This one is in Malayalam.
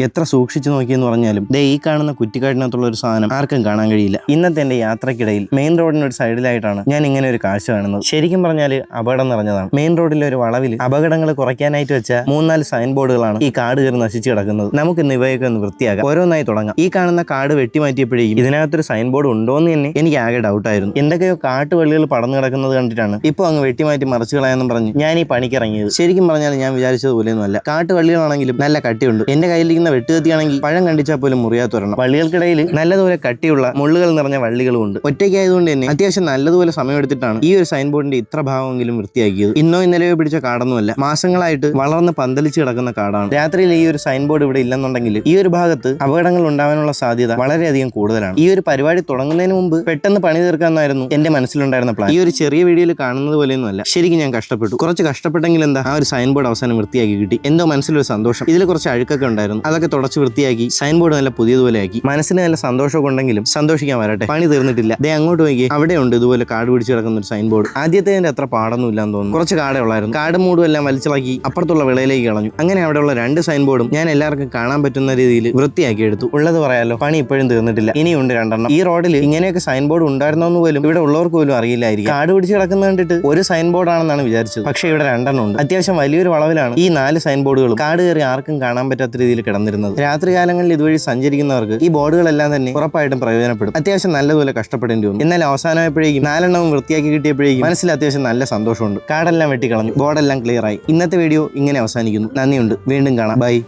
എത്ര സൂക്ഷിച്ചു നോക്കിയെന്ന് പറഞ്ഞാലും ദേ ഈ കാണുന്ന കുറ്റിക്കാട്ടിനകത്തുള്ള ഒരു സാധനം ആർക്കും കാണാൻ കഴിയില്ല. ഇന്നത്തെ എന്റെ യാത്രക്കിടയിൽ മെയിൻ റോഡിന് ഒരു സൈഡിലായിട്ടാണ് ഞാൻ ഇങ്ങനെ ഒരു കാഴ്ച കാണുന്നത്. ശരിക്കും പറഞ്ഞാൽ അപകടം നിറഞ്ഞതാണ്. മെയിൻ റോഡിലെ ഒരു വളവിൽ അപകടങ്ങൾ കുറയ്ക്കാനായിട്ട് വെച്ച മൂന്നാൽ സൈൻ ബോർഡുകളാണ് ഈ കാട് കയറി നശിച്ചു കിടക്കുന്നത്. നമുക്ക് ഇന്ന് ഇവയൊക്കെ ഒന്ന് വൃത്തിയാക്കാം. ഓരോന്നായി തുടങ്ങാം. ഈ കാണുന്ന കാട് വെട്ടിമാറ്റിയപ്പോഴേക്കും ഇതിനകത്തൊരു സൈൻ ബോർഡ് ഉണ്ടോ എന്ന് തന്നെ എനിക്ക് ആകെ ഡൗട്ടായിരുന്നു എന്തൊക്കെയോ കാട്ടുവള്ളികൾ പടന്നു കിടക്കുന്നത് കണ്ടിട്ടാണ് ഇപ്പൊ അങ്ങ് വെട്ടിമാറ്റി മറിച്ചു കളയാന്നും പറഞ്ഞ് ഞാൻ ഈ പണിക്ക് ഇറങ്ങിയത്. ശരിക്കും പറഞ്ഞാൽ ഞാൻ വിചാരിച്ചതുപോലെയൊന്നുമല്ല. കാട്ടുവള്ളികളാണെങ്കിലും നല്ല കട്ടിയുണ്ട്. എന്റെ കയ്യിലിരിക്കുന്ന വെട്ടുകത്തിയാണെങ്കിൽ പഴം കണ്ടിച്ചാൽ പോലും മുറിയാത്തൊരെണ്ണം വള്ളികൾക്കിടയിൽ നല്ലതുപോലെ കട്ടിയുള്ള മുള്ളുകൾ നിറഞ്ഞ വള്ളികളും ഉണ്ട് ഒറ്റയ്ക്കായതുകൊണ്ട് തന്നെ അത്യാവശ്യം നല്ലതുപോലെ സമയമെടുത്തിട്ടാണ് ഈ ഒരു സൈൻ ബോർഡിന്റെ ഇത്ര ഭാഗമെങ്കിലും വൃത്തിയാക്കിയത്. ഇന്നോ ഇന്നലെയോ പിടിച്ച കാടൊന്നുമല്ല. മാസങ്ങളായിട്ട് വളർന്ന് പന്തലിച്ച് കിടക്കുന്ന കാടാണ്. രാത്രിയിൽ ഈ ഒരു സൈൻ ബോർഡ് ഇവിടെ ഇല്ലെന്നുണ്ടെങ്കിൽ ഈ ഒരു ഭാഗത്ത് അപകടങ്ങൾ ഉണ്ടാവാനുള്ള സാധ്യത വളരെയധികം കൂടുതലാണ്. ഈ ഒരു പരിപാടി തുടങ്ങുന്നതിന് മുമ്പ് പെട്ടെന്ന് പണി തീർക്കാമെന്നായിരുന്നു എന്റെ മനസ്സിലുണ്ടായിരുന്ന പ്ലാൻ ഈ ഒരു ചെറിയ വീഡിയോയിൽ കാണുന്നത് പോലെയൊന്നുമല്ല. ശരിക്കും ഞാൻ കഷ്ടപ്പെട്ടു. കുറച്ച് കഷ്ടപ്പെട്ടെങ്കിൽ എന്താ ആ ഒരു സൈൻ ബോർഡ് അവസാനം വൃത്തിയാക്കി കിട്ടി. എന്തോ മനസ്സിലൊരു സന്തോഷം. ഇതിൽ കുറച്ച് അഴുക്കൊക്കെ ഉണ്ടായിരുന്നു. അതൊക്കെ തുടച്ച് വൃത്തിയാക്കി സൈൻ ബോർഡ് നല്ല പുതിയതുപോലെ ആക്കി. മനസ്സിന് നല്ല സന്തോഷമൊക്കെ ഉണ്ടെങ്കിലും സന്തോഷിക്കാൻ വരട്ടെ. പണി തീർന്നിട്ടില്ല. ദേ അങ്ങോട്ട് നോക്കി അവിടെ ഉണ്ട് ഇതുപോലെ കാട് പിടിച്ച് കിടക്കുന്ന ഒരു സൈൻ ബോർഡ് ആദ്യത്തേതിന്റെ അത്ര പാടൊന്നും ഇല്ലാന്ന് തോന്നുന്നു. കുറച്ച് കാടേ ഉള്ളായിരുന്നു. കാട് മൂടും എല്ലാം വലിച്ചിളക്കി അപ്പുറത്തുള്ള വിളയിലേക്ക് കളഞ്ഞു. അങ്ങനെ അവിടെയുള്ള രണ്ട് സൈൻ ബോർഡും ഞാൻ എല്ലാവർക്കും കാണാൻ പറ്റുന്ന രീതിയിൽ വൃത്തിയാക്കി എടുത്തു. ഉള്ളത് പറയാലോ പണി ഇപ്പോഴും തീർന്നിട്ടില്ല. ഇനിയുണ്ട് രണ്ടെണ്ണം. ഈ റോഡിൽ ഇങ്ങനെയൊക്കെ സൈൻ ബോർഡ് ഉണ്ടായിരുന്നോന്ന് പോലും ഇവിടെ ഉള്ളവർക്ക് പോലും അറിയില്ലായിരിക്കും. കാട് പിടിച്ച് കിടക്കുന്ന കണ്ടിട്ട് ഒരു സൈൻ ബോർഡ് ആണെന്നാണ് വിചാരിച്ചത്. പക്ഷേ ഇവിടെ രണ്ടെണ്ണം ഉണ്ട്. അത്യാവശ്യം വലിയൊരു വളവിലാണ് ഈ നാല് സൈൻ ബോർഡുകളും കാട് കയറി ആർക്കും കാണാൻ പറ്റാത്ത രീതിയിൽ കിടന്നിരുന്നത് രാത്രി കാലങ്ങളിൽ ഇതുവഴി സഞ്ചരിക്കുന്നവർക്ക് ഈ ബോർഡുകളെല്ലാം തന്നെ ഉറപ്പായിട്ടും പ്രയോജനപ്പെടും. അത്യാവശ്യം നല്ലതുപോലെ കഷ്ടപ്പെടേണ്ടി വന്നു. എന്നാൽ അവസാനമായപ്പോഴേക്കും നാലെണ്ണവും വൃത്തിയാക്കി കിട്ടിയപ്പോഴേക്കും മനസ്സിൽ അത്യാവശ്യം നല്ല സന്തോഷമുണ്ട്. കാടെല്ലാം വെട്ടിക്കളഞ്ഞു. ബോർഡെല്ലാം ക്ലിയർ ആയി. ഇന്നത്തെ വീഡിയോ ഇങ്ങനെ അവസാനിക്കുന്നു. നന്ദിയുണ്ട്. വീണ്ടും കാണാം. ബൈ